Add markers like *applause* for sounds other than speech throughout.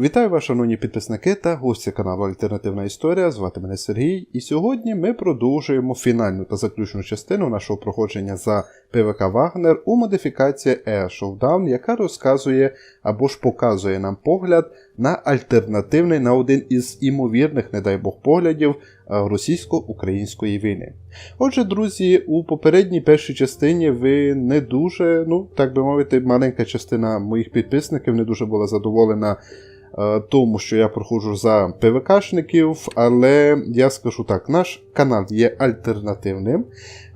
Вітаю вас, шановні підписники та гості каналу Альтернативна Історія. Звати мене Сергій, і сьогодні ми продовжуємо фінальну та заключну частину нашого проходження за ПВК Вагнер у модифікації Air Showdown, яка розказує або ж показує нам погляд на альтернативний на один із імовірних, не дай Бог, поглядів російсько-української війни. Отже, друзі, у попередній першій частині ви не дуже, ну так би мовити, маленька частина моїх підписників не дуже була задоволена е, тому, що я проходжу за ПВКшників, але я скажу так: наш канал є альтернативним.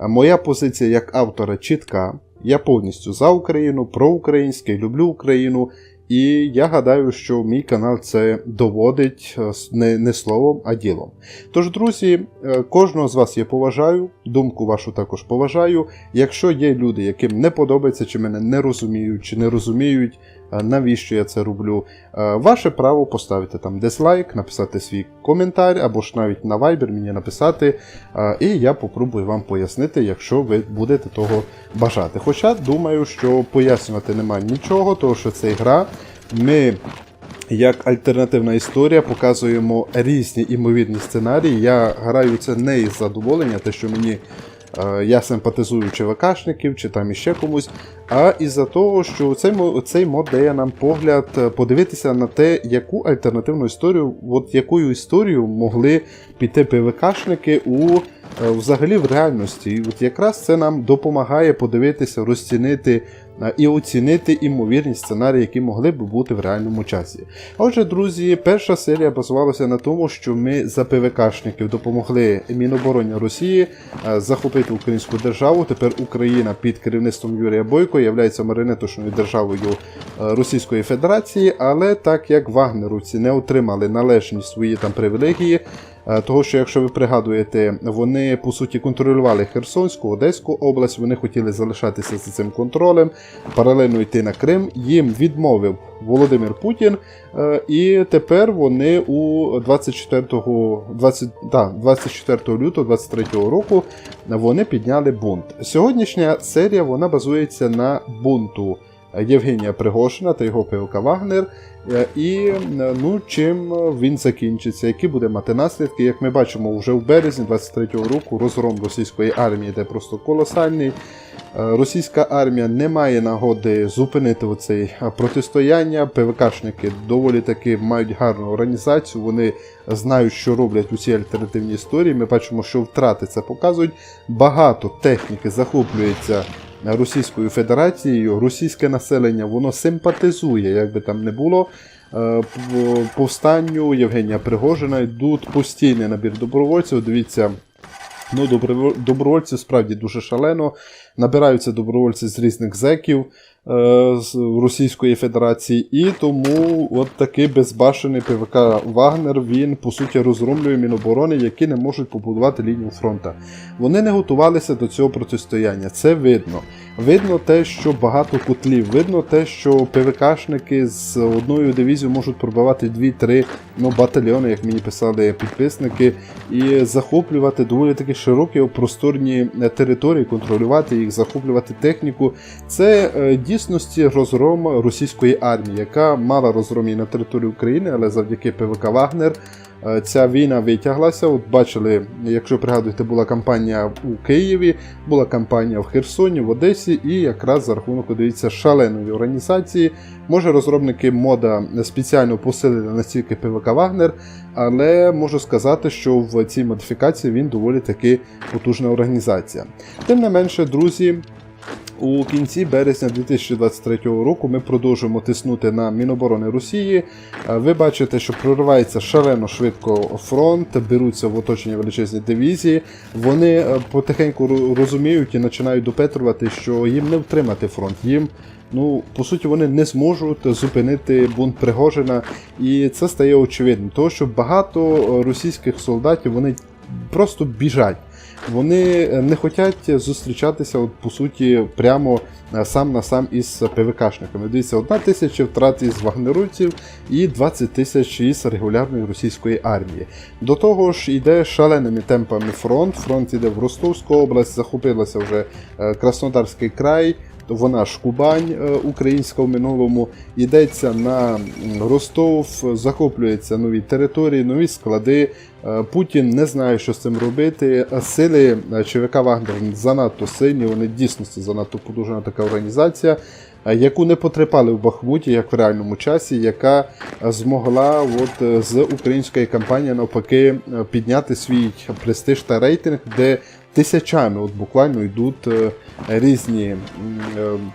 Моя позиція як автора чітка. Я повністю за Україну, проукраїнський, люблю Україну. І я гадаю, що мій канал це доводить е, не, не словом, а ділом. Тож, друзі, е, кожного з вас я поважаю, думку вашу також поважаю. Якщо є люди, яким не подобається, чи мене не розуміють, чи не розуміють, навіщо я це роблю, е, ваше право поставити там дизлайк, написати свій коментар, або ж навіть на Viber мені написати, е, і я попробую вам пояснити, якщо ви будете того бажати. Хоча думаю, що пояснювати немає нічого, тому що це гра. Ми як альтернативна історія показуємо різні імовірні сценарії. Я граю це не із задоволення, те, що мені я симпатизую чи ВКшників, чи там іще комусь, а із-за того, що цей, цей мод дає нам погляд е, подивитися на те, яку альтернативну історію, от якою історію могли піти ПВКшники у е, взагалі в реальності. І от якраз це нам допомагає подивитися, розцінити і оцінити імовірні сценарії, які могли б бути в реальному часі. Отже, друзі, перша серія базувалася на тому, що ми за ПВКшників допомогли Мінобороні Росії е, захопити українську державу. Тепер Україна під керівництвом Юрія Бойко є маринеточною державою е, Російської Федерації, але так як вагнерівці не отримали належні свої там привілегії. Е, Того, що якщо ви пригадуєте, вони по суті контролювали Херсонську, Одеську область, вони хотіли залишатися за цим контролем, паралельно йти на Крим. Їм відмовив Володимир Путін, е, і тепер вони у 24, 20, да, 24 лютого 23 року вони підняли бунт. Сьогоднішня серія вона базується на бунту Євгенія Пригошина та його ПВК Вагнер. Е, І е, ну, чим він закінчиться, які буде мати наслідки, як ми бачимо, вже в березні 23-го року розгром російської армії йде просто колосальний. Е, Російська армія не має нагоди зупинити оцей е, протистояння. ПВКшники доволі таки мають гарну організацію. Вони знають, що роблять у цій альтернативній історії. Ми бачимо, що втрати це показують. Багато техніки захоплюється Російською Федерацією. Російське населення воно симпатизує, як би там не було. е, Повстанню Євгенія Пригожина йдуть постійний набір добровольців. Дивіться, Ну, добро- добровольці справді дуже шалено. Набираються добровольці з різних зеків е, з Російської Федерації, і тому от такий безбашений ПВК Вагнер він по суті розгромлює Міноборони, які не можуть побудувати лінію фронту. Вони не готувалися до цього протистояння. Це видно. Видно те, що багато кутлів, видно те, що ПВКшники з одною дивізією можуть пробивати 2-3 ну, батальйони, як мені писали підписники, і захоплювати доволі таки широкі просторні е, території, контролювати їх, захоплювати техніку. Це е, дійсності розгром російської армії, яка мала розгром і на території України, але завдяки ПВК Вагнер. Е, Ця війна витяглася. От бачили, якщо пригадуєте, була кампанія у Києві, була кампанія в Херсоні, в Одесі, і якраз за рахунок дивіться шаленої організації. Може, розробники мода спеціально посилили настільки ПВК Вагнер, але можу сказати, що в цій модифікації він доволі таки потужна організація. Тим не менше, друзі. У кінці березня 2023 року ми продовжуємо тиснути на Міноборони Росії. Е, Ви бачите, що проривається шалено швидко фронт, беруться в оточення величезні дивізії. Вони е, потихеньку розуміють і починають допетрувати, що їм не втримати фронт. Їм Ну, по суті, вони не зможуть зупинити бунт Пригожина, і це стає очевидним, тому що багато е, російських солдатів вони просто біжать. Вони е, не хочуть зустрічатися, от, по суті, прямо е, сам на сам із ПВКшниками. Дивіться, одна тисяча втрат із вагнерівців і 20 тисяч із регулярної російської армії. До того ж, йде шаленими темпами фронт. Фронт іде в Ростовську область, захопилася вже е, Краснодарський край. Вона ж Кубань е, українська в минулому. Йдеться на Ростов, захоплюються нові території, нові склади. Е, Путін не знає, що з цим робити. Сили е, ЧВК Вагнер занадто сильні, вони дійсно занадто подужана така організація, яку не потрапали в Бахмуті, як в реальному часі, яка змогла от, з української кампанії навпаки підняти свій престиж та рейтинг, де тисячами от буквально йдуть е, різні е,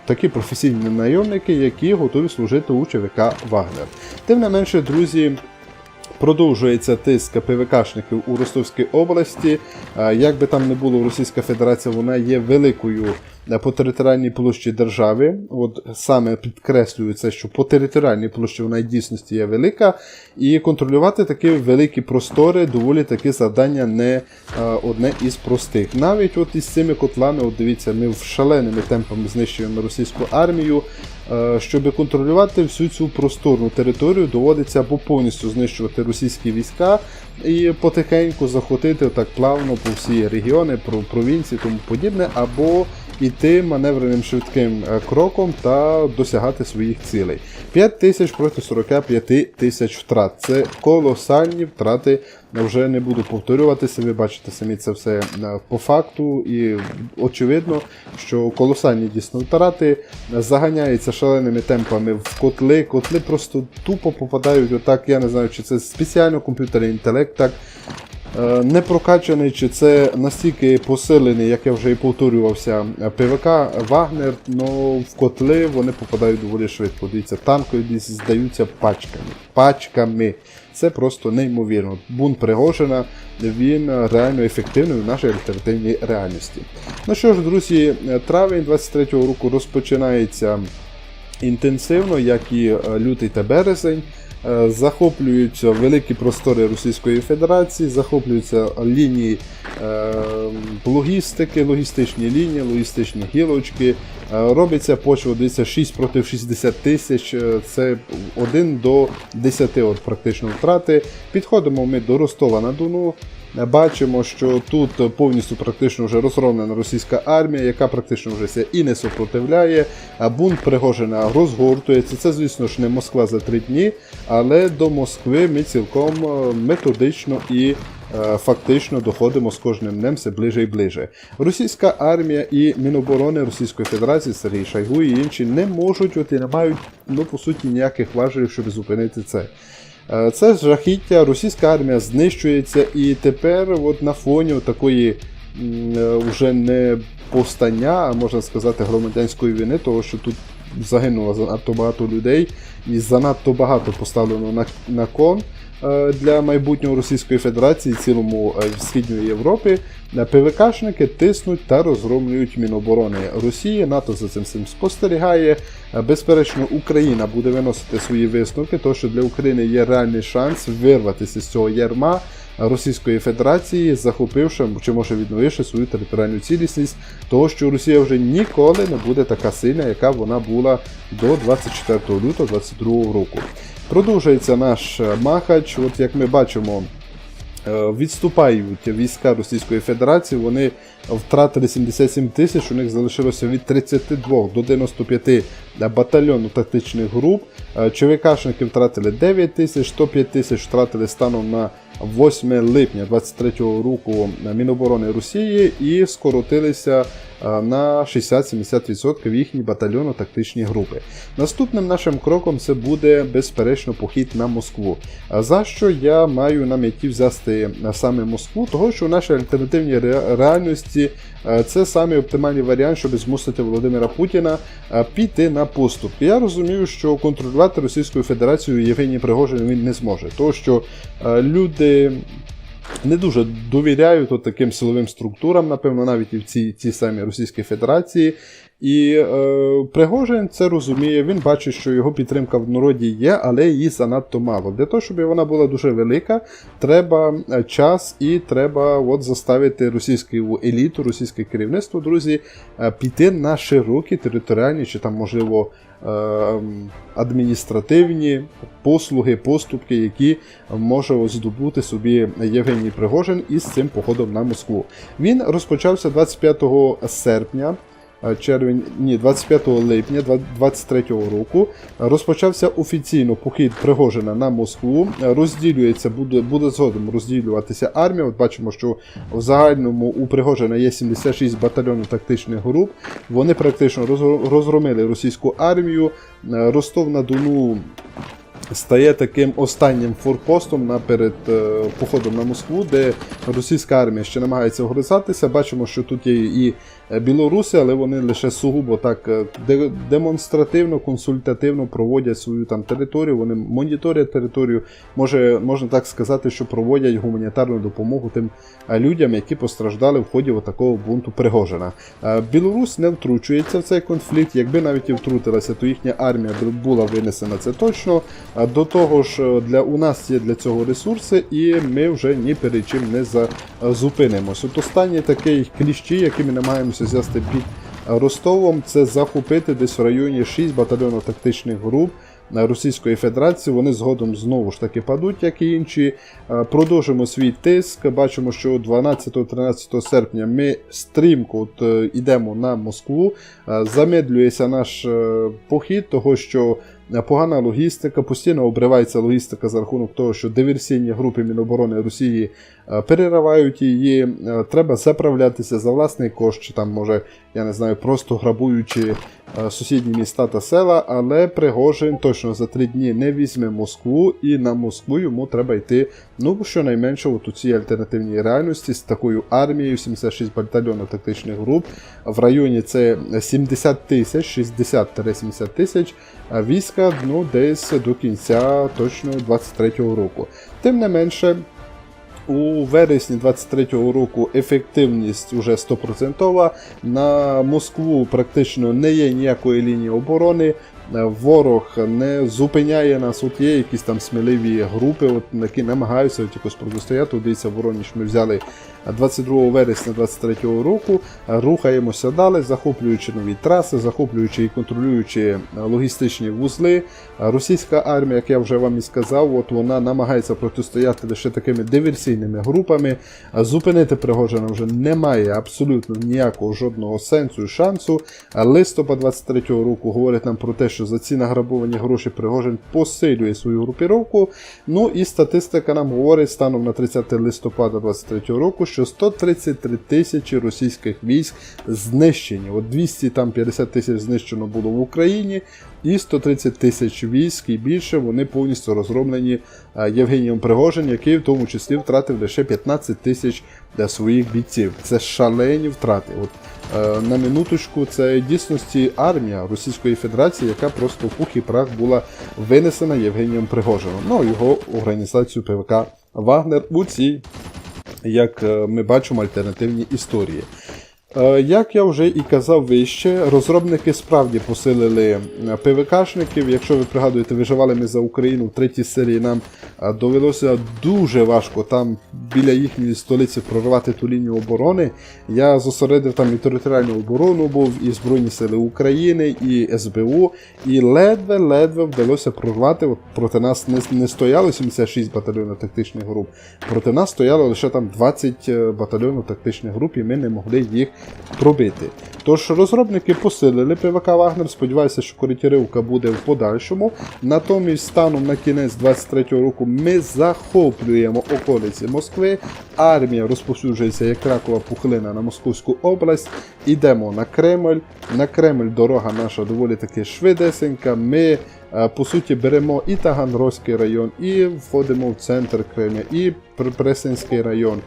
такі професійні найомники, які готові служити у ЧВК Вагнер. Тим не менше, друзі. Продовжується тиск ПВКшників у Ростовській області. Як би там не було, Російська Федерація вона є великою е, по територіальній площі держави. От саме підкреслюю це, що по територіальній площі вона дійсності є велика, і контролювати такі великі простори доволі таке завдання не е, одне із простих. Навіть от із цими котлами, от дивіться, ми в шаленими темпами знищуємо російську армію. Е, Щоб контролювати всю цю просторну територію, доводиться або повністю знищувати російські війська і потихеньку захватити так плавно по всі регіони, про- провінції, тому подібне, або йти маневреним швидким е, кроком та досягати своїх цілей. 5 тисяч проти 45 тисяч втрат. Це колосальні втрати. Вже не буду повторюватися, ви бачите самі це все е, по факту, і очевидно, що колосальні дійсно втрати заганяються шаленими темпами в котли. Котли просто тупо попадають отак. Я не знаю, чи це спеціально комп'ютерний інтелект так е, не прокачаний, чи це настільки посилений, як я вже і повторювався, е, ПВК Вагнер, але в котли вони попадають доволі швидко. Дивіться, танкові десь здаються пачками. Пачками. Це просто неймовірно. Бунт Пригожина, він е, реально ефективний в нашій альтернативній реальності. Ну що ж, друзі, травень 23-го року розпочинається інтенсивно, як і е, лютий та березень. Е, Захоплюються великі простори Російської Федерації, захоплюються лінії е, логістики, логістичні лінії, логістичні гілочки. Робиться почва, дивіться, 6 проти 60 тисяч, це 1 до 10 от практично втрати. Підходимо ми до Ростова на Дону. Бачимо, що тут повністю практично вже розгромлена російська армія, яка практично вже і не супротивляє. Бунт Пригожина розгортується. Це, звісно ж, не Москва за три дні, але до Москви ми цілком е, методично і е, фактично доходимо з кожним днем все ближе і ближе. Російська армія і Міноборони Російської Федерації Сергій Шайгу і інші не можуть от і не мають ну, по суті ніяких важелів, щоб зупинити це. Е, Це жахіття, російська армія знищується, і тепер от на фоні такої е, вже не повстання, а можна сказати, громадянської війни, того що тут загинуло занадто багато людей і занадто багато поставлено на, на кон е, для майбутнього Російської Федерації, цілому е, Східної Європи. Е, ПВКшники тиснуть та розгромлюють Міноборони Росії. НАТО за цим всім спостерігає. Безперечно, Україна буде виносити свої висновки, тому що для України є реальний шанс вирватися з цього ярма Російської Федерації, захопивши чи може відновивши свою територіальну цілісність, того що Росія вже ніколи не буде така сильна, яка вона була до 24 лютого 2022 року. Продовжується наш е, махач. От як ми бачимо, Е, Відступають війська Російської Федерації, вони втратили 77 тисяч, у них залишилося від 32 до 95 батальйону тактичних груп. Е, ЧВКшники втратили 9 тисяч, 105 тисяч втратили станом на 8 липня 23 року Міноборони Росії і скоротилися на 60-70% їхні батальйонно-тактичні групи. Наступним нашим кроком це буде безперечно похід на Москву. А За що я маю на меті взяти е, саме Москву? Того, що в нашій альтернативній ре- реальності е, це саме оптимальний варіант, щоб змусити Володимира Путіна е, піти на поступки. Я розумію, що контролювати Російською Федерацією Євгеній Пригожин він не зможе, тому що е, люди не дуже довіряють от таким силовим структурам, напевно, навіть і в цій, цій самій Російській Федерації. І е, Пригожин це розуміє, він бачить, що його підтримка в народі є, але її занадто мало. Для того, щоб вона була дуже велика, треба е, час і треба от заставити російську еліту, російське керівництво, друзі, е, піти на широкі територіальні чи там, можливо, е, адміністративні послуги, поступки, які може здобути собі Євгеній Пригожин із цим походом на Москву. Він розпочався 25 серпня. е, червень, ні, 25 липня 2023 року розпочався офіційно похід Пригожина на Москву. Розділюється, буде, буде згодом розділюватися армія. От бачимо, що в загальному у Пригожина є 76 батальйонів тактичних груп. Вони практично розгромили російську армію. Е, Ростов на Дону стає таким останнім форпостом на перед е, походом на Москву, де російська армія ще намагається огризатися. Бачимо, що тут є і е, білоруси, але вони лише сугубо так е, де- демонстративно, консультативно проводять свою там територію. Вони моніторять територію. Може, можна так сказати, що проводять гуманітарну допомогу тим людям, які постраждали в ході такого бунту Пригожина. Білорусь не втручується в цей конфлікт. Якби навіть і втрутилася, то їхня армія була винесена це точно. До того ж, е, для у нас є для цього ресурси, і ми вже ні перед чим не зупинимось. От останній такий кліщі, який ми намагаємося зв'язати під Ростовом, це захопити десь в районі 6 батальйонів тактичних груп. Російської Федерації вони згодом знову ж таки падуть, як і інші. Е, Продовжимо свій тиск. Бачимо, що 12-13 серпня ми стрімко от, е, йдемо на Москву. Замедлюється наш похід, того що погана логістика, постійно обривається логістика за рахунок того, що диверсійні групи Міноборони Росії е, переривають її. Е, Треба заправлятися за власний кошт, чи там може, я не знаю, просто грабуючи е, сусідні міста та села, але Пригожин точно за три дні не візьме Москву, і на Москву йому треба йти, ну щонайменше от у цій альтернативній реальності з такою армією, 76 батальйонів тактичних груп. В районі це 70 тисяч, 60-70 тисяч а війська ну, десь до кінця точно 23-го року. Тим не менше. У вересні 23-го року ефективність уже 100%. На Москву практично не є ніякої лінії оборони. Ворог не зупиняє нас. От є якісь там сміливі групи, от, які намагаються от якось протистояти. От Дивіться, Вороніж ми взяли 22 вересня 23-го року. Е, Рухаємося далі, захоплюючи нові траси, захоплюючи і контролюючи е, логістичні вузли. Е, Російська армія, як я вже вам і сказав, от вона намагається протистояти лише такими диверсійними групами. Зупинити Пригожина вже немає абсолютно ніякого жодного сенсу і шансу. Листопад 23-го року говорить нам про те, що за ці награбовані гроші Пригожин посилює свою групіровку. Ну і статистика нам говорить станом на 30 листопада 23 року, що 133 тисячі російських військ знищені. От 250 тисяч знищено було в Україні, і 130 тисяч військ і більше вони повністю розроблені е, Євгенієм Пригожин, який в тому числі втратив лише 15 тисяч для своїх бійців. Це шалені втрати. От е, на минуточку, це дійсності армія Російської Федерації, яка просто в пух і прах була винесена Євгенієм Пригожином. Ну, його організацію ПВК Вагнер у цій, як е, ми бачимо, альтернативні історії. Е, Як я вже і казав вище, розробники справді посилили е, ПВКшників. Якщо ви пригадуєте, виживали ми за Україну в третій серії, нам е, довелося дуже важко там біля їхньої столиці прорвати ту лінію оборони. Я зосередив там і територіальну оборону, був і Збройні Сили України, і СБУ, і ледве-ледве вдалося прорвати. От проти нас не, не стояло 76 батальйонів тактичних груп, проти нас стояло лише там 20 батальйонів тактичних груп, і ми не могли їх пробити. Тож розробники посилили ПВК Вагнер. Сподіваюся, що коритіривка буде в подальшому. Натомість, станом на кінець 23-го року ми захоплюємо околиці Москви. Армія розповсюджується як ракова пухлина на Московську область. Ідемо на Кремль. На Кремль дорога наша доволі таки швидесенька. Ми е, по суті беремо і Таганрозький район, і входимо в центр Кремля, і Пр- Пресенський район.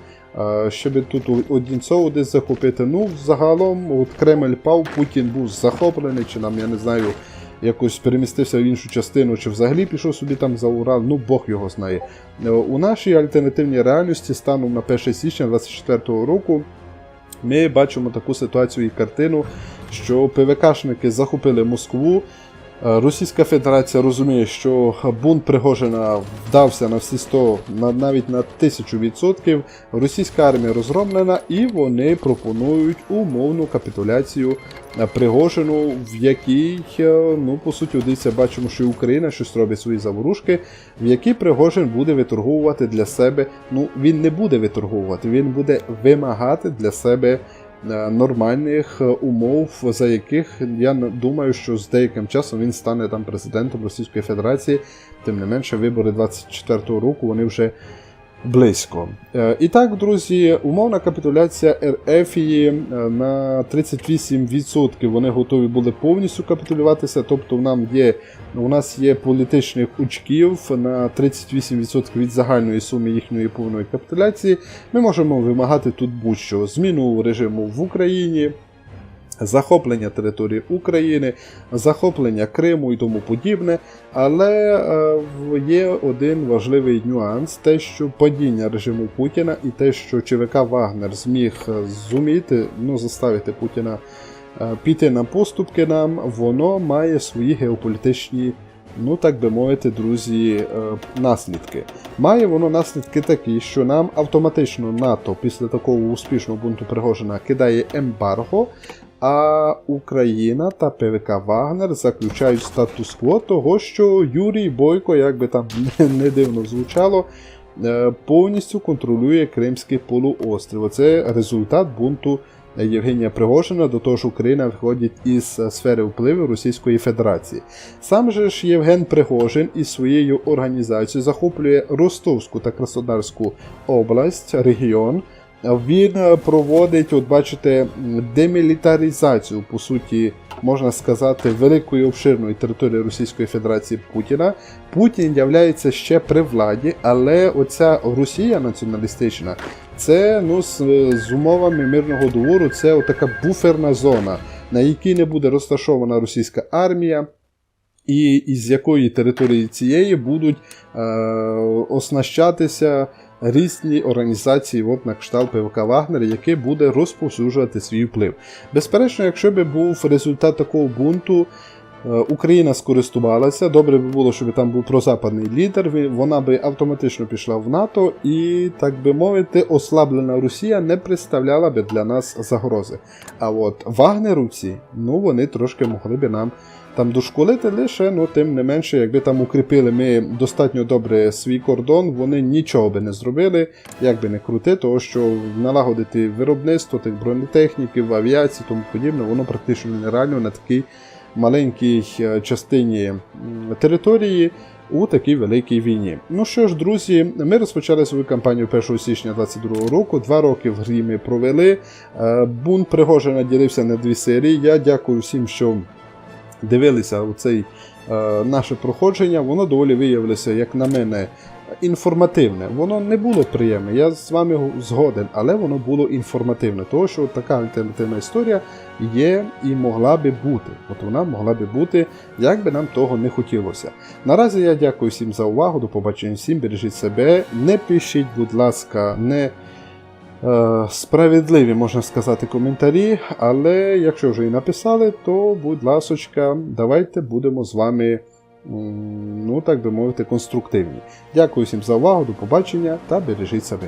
Щоб тут у- Одінцову десь захопити. Ну, загалом, от Кремль пав, Путін був захоплений, чи нам, я не знаю, якось перемістився в іншу частину, чи взагалі пішов собі там за Урал, ну Бог його знає. Е, У нашій альтернативній реальності станом на 1 січня 2024 року ми бачимо таку ситуацію і картину, що ПВКшники захопили Москву. Е, Російська Федерація розуміє, що бунт Пригожина вдався на всі 100, навіть на 1000%. Російська армія розроблена, і вони пропонують умовну капітуляцію е, Пригожину, в якій, е, ну, по суті, дивіться, бачимо, що Україна щось робить свої заворушки, в якій Пригожин буде виторговувати для себе. Ну, він не буде виторговувати, він буде вимагати для себе нормальних е, умов, за яких я думаю, що з деяким часом він стане там президентом Російської Федерації. Тим не менше, вибори 24-го року вони вже близько. Е, І так, друзі, умовна капітуляція РФії е, на 38% вони готові були повністю капітулюватися. Тобто, нам є, у нас є політичних очків на 38% від загальної суми їхньої повної капітуляції. Ми можемо вимагати тут будь-що зміну режиму в Україні. Захоплення території України, захоплення Криму і тому подібне. Але е, є один важливий нюанс: те, що падіння режиму Путіна і те, що ЧВК Вагнер зміг е, зуміти ну, заставити Путіна е, піти на поступки нам, воно має свої геополітичні, ну так би мовити, друзі, наслідки. Має воно наслідки такі, що нам автоматично НАТО після такого успішного бунту Пригожина кидає ембарго. А Україна та ПВК Вагнер заключають статус-кво того, що Юрій Бойко, як би там *laughs* не дивно звучало, е, повністю контролює Кримський полуострів. Це результат бунту Євгенія Пригожина, до того ж Україна виходить із сфери впливу Російської Федерації. Сам же ж Євген Пригожин із своєю організацією захоплює Ростовську та Краснодарську область, регіон. Він е, проводить, от бачите, демілітаризацію, по суті, можна сказати, великої обширної території Російської Федерації Путіна. Путін являється ще при владі, але оця Росія націоналістична, це ну, з, з умовами мирного договору, це така буферна зона, на якій не буде розташована російська армія. І із якої території цієї будуть е, оснащатися різні організації, от на кшталт ПВК Вагнер, який буде розповсюджувати свій вплив. Безперечно, якщо би був результат такого бунту, Україна скористувалася. Добре би було, щоб там був прозападний лідер. Вона би автоматично пішла в НАТО, і, так би мовити, ослаблена Росія не представляла би для нас загрози. А от вагнерівці, ну вони трошки могли би нам там дошколити лише, ну тим не менше, якби там укріпили ми достатньо добре свій кордон, вони нічого би не зробили, як би не крути, того що налагодити виробництво тих бронетехніки, в авіації, тому подібне, воно практично нереально на такій маленькій е, частині території. У такій великій війні. Ну що ж, друзі, ми розпочали свою кампанію 1 січня 2022 року. Два роки в грі ми провели. Е, Бунт Пригожина ділився на дві серії. Я дякую всім, що дивилися у цей е, наше проходження, воно доволі виявилося, як на мене, інформативне. Воно не було приємне, я з вами згоден, але воно було інформативне. Тому що така альтернативна історія є і могла би бути. От вона могла би бути, як би нам того не хотілося. Наразі я дякую всім за увагу. До побачення всім, бережіть себе. Не пишіть, будь ласка, не. е, Справедливі, можна сказати, коментарі, але якщо вже і написали, то будь ласочка, давайте будемо з вами, ну так би мовити, конструктивні. Дякую всім за увагу, до побачення та бережіть себе.